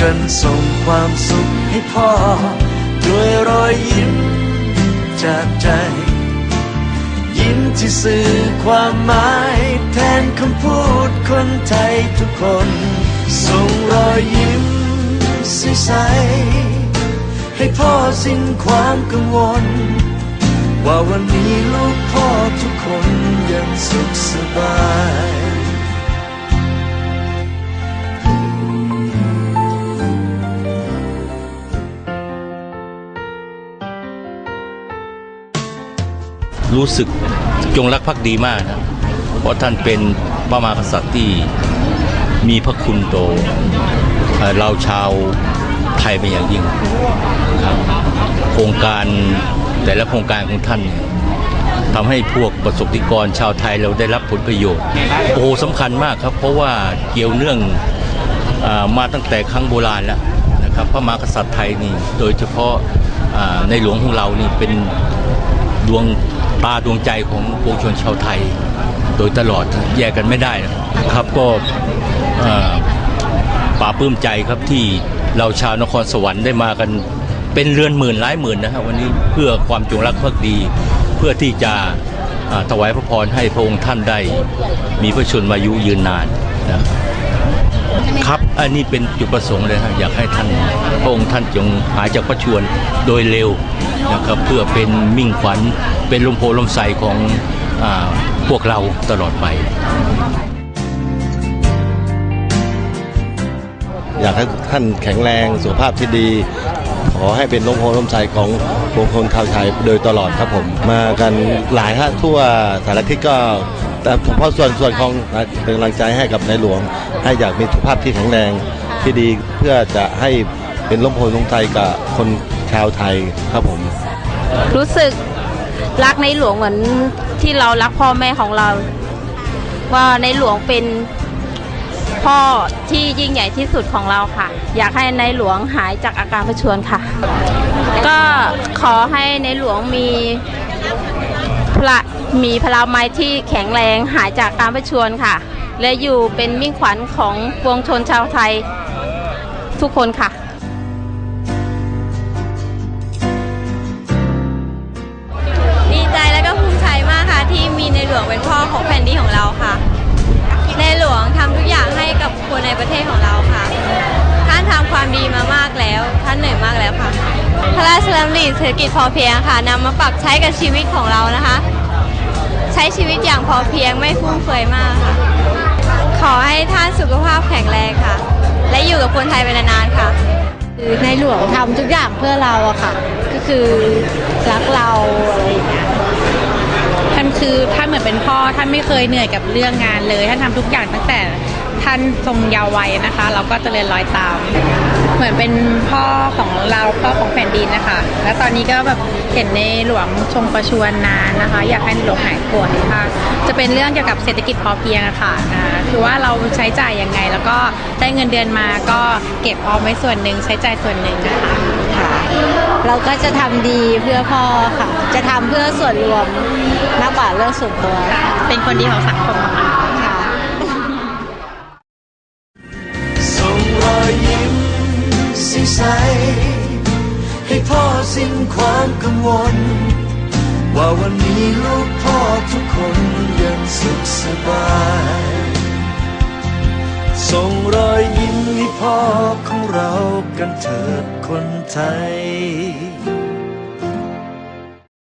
กันส่งความสุขให้พ่อ ด้วยรอยยิ้มจากใจ ยิ้มที่สื่อความหมายแทนคำพูดคนไทยทุกคน ส่งรอยยิ้มใสๆให้พ่อสิ้นความกังวล ว่าวันนี้ลูกพ่อทุกคนยังสุขสบาย รู้สึกจงรักภักดีมากนะเพราะท่านเป็นพระมหากษัตริย์ที่มีพระคุณโตเอ่อเราชาวไทยเป็นอย่างยิ่งครับโครงการแต่ละโครงการของท่านเนี่ยทำให้พวกประสบนิกรชาวไทยเราได้รับผลประโยชน์ โอ้โหสำคัญมากครับ เพราะว่าเกี่ยวเนื่องอมาตั้งแต่ครั้งโบราณแล้วนะครับพระมหากษัตริย์ไทยนี่โดยเฉพาะในหลวงของเรานี่เป็นดวง ตาดวงใจของปวงชนชาวไทย โดยตลอดแยกกันไม่ได้นะครับก็เอ่าปลื้มใจครับที่เราชาวนครสวรรค์ได้มากันเป็นเรือนหมื่นหลายหมื่นนะครับวันนี้เพื่อความจงรักภักดี เพื่อที่จะถวายพระพรให้พระองค์ท่านได้มีพระชนมายุยืนนานนะ ครับ อันนี้เป็นจุดประสงค์เลยครับอยากให้ท่านพระองค์ท่านจงหายจากพระชวนโดยเร็วนะครับเพื่อเป็นมิ่งขวัญเป็นลมโพลมใสของอพวกเราตลอดไป อยากให้ท่านแข็งแรงสุขภาพที่ดี ขอให้เป็นลมโพลมใจของวงชนชาวไทยโดยตลอดครับผม มากันหลายท่านทั่วสารทิศก็ แต่เฉพาะส่วนส่วนของเป็นกำลังใจให้กับในหลวง ให้อยากมีสุขภาพที่แข็งแรงที่ดีเพื่อจะให้เป็นลมโพลมใจกับคนชาวไทยครับผม รู้สึกรักในหลวงเหมือนที่เรารักพ่อแม่ของเรา ว่าในหลวงเป็นพ่อที่ยิ่งใหญ่ที่สุดของเราค่ะ อยากให้ในหลวงหายจากอาการประชวรค่ะ ก็ขอให้ในหลวงมีพละ มีพลามัยที่แข็งแรงหายจากการประชวรค่ะ และอยู่เป็นมิ่งขวัญของปวงชนชาวไทยทุกคนค่ะ ดีใจและก็ภูมิใจมากค่ะที่มีในหลวงเป็นพ่อของแผ่นดินของเราค่ะ ในหลวงทำทุกอย่างให้กับคนในประเทศของเราค่ะ ท่านทำความดีมามากแล้ว ท่านเหนื่อยมากแล้วค่ะ พระราชดำริเศรษฐกิจพอเพียงค่ะนำมาปรับใช้กับชีวิตของเรานะคะ ช้ชีวิตอย่างพอเพียงไม่ฟุ่มเฟือยมากค่ะ ขอให้ท่านสุขภาพแข็งแรงค่ะ และอยู่กับคนไทยไปนานๆค่ะ คือในหลวงทำทุกอย่างเพื่อเราอะค่ะ ก็คือรักเราอะไรอย่างเงี้ยท่านคือท่านเหมือนเป็นพ่อท่านไม่เคยเหนื่อยกับเรื่องงานเลยท่านทำทุกอย่างตั้งแต่ ท่านทรงเยาว์วัยนะคะ เราก็เจริญรอยตาม เหมือนเป็นพ่อของเราพ่อของแผ่นดินนะคะ และตอนนี้ก็แบบเห็นในหลวงทรงประชวรนานนะคะ อยากให้ในหลวงหายป่วยค่ะ จะเป็นเรื่องเกี่ยวกับเศรษฐกิจพอเพียงอะค่ะนะคือว่าเราใช้จ่ายยังไง แล้วก็ได้เงินเดือนมาก็เก็บออมไว้ส่วนหนึ่งใช้จ่ายส่วนหนึ่งนะคะค่ะเราก็จะทำดีเพื่อพ่อค่ะ จะทำเพื่อส่วนรวมมากกว่าเรื่องส่วนตัวค่ะเป็นคนดีของสังคมค่ะ พ่อสิ้นความกังวล ว่าวันนี้ลูกพ่อทุกคนยังสุขสบาย ส่งรอยยิ้มให้พ่อของเรากันเถิดคนไทย